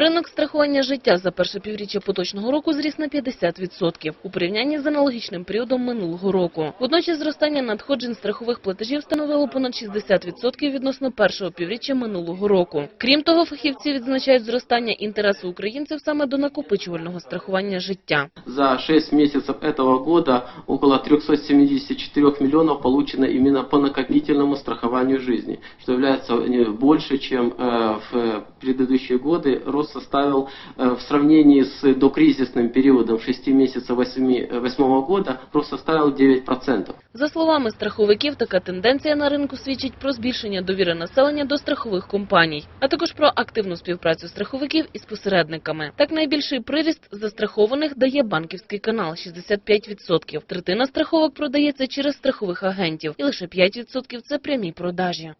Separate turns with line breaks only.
Ринок страхування життя за перше півріччя поточного року зріс на 50% у порівнянні з аналогічним періодом минулого року. Водночас зростання надходжень страхових платежів становило понад 60% відносно першого півріччя минулого року. Крім того, фахівці відзначають зростання інтересу українців саме до накопичувального страхування життя.
За 6 месяцев этого года около 374 миллионов получено именно по накопительному страхованию жизни, что является э, больше, чем э, в предыдущие годы. Составил э, в сравнении с докризисным периодом 6 месяцев 2008 года, рост составил 9%.
За словами страховиків, така тенденція на ринку свідчить про збільшення довіри населення до страхових компаній, а також про активну співпрацю страховиків із посередниками. Так найбільший приріст застрахованих дає банківський канал 65%. Третина страховок продається через страхових агентів, і лише 5% – це прямі продажі.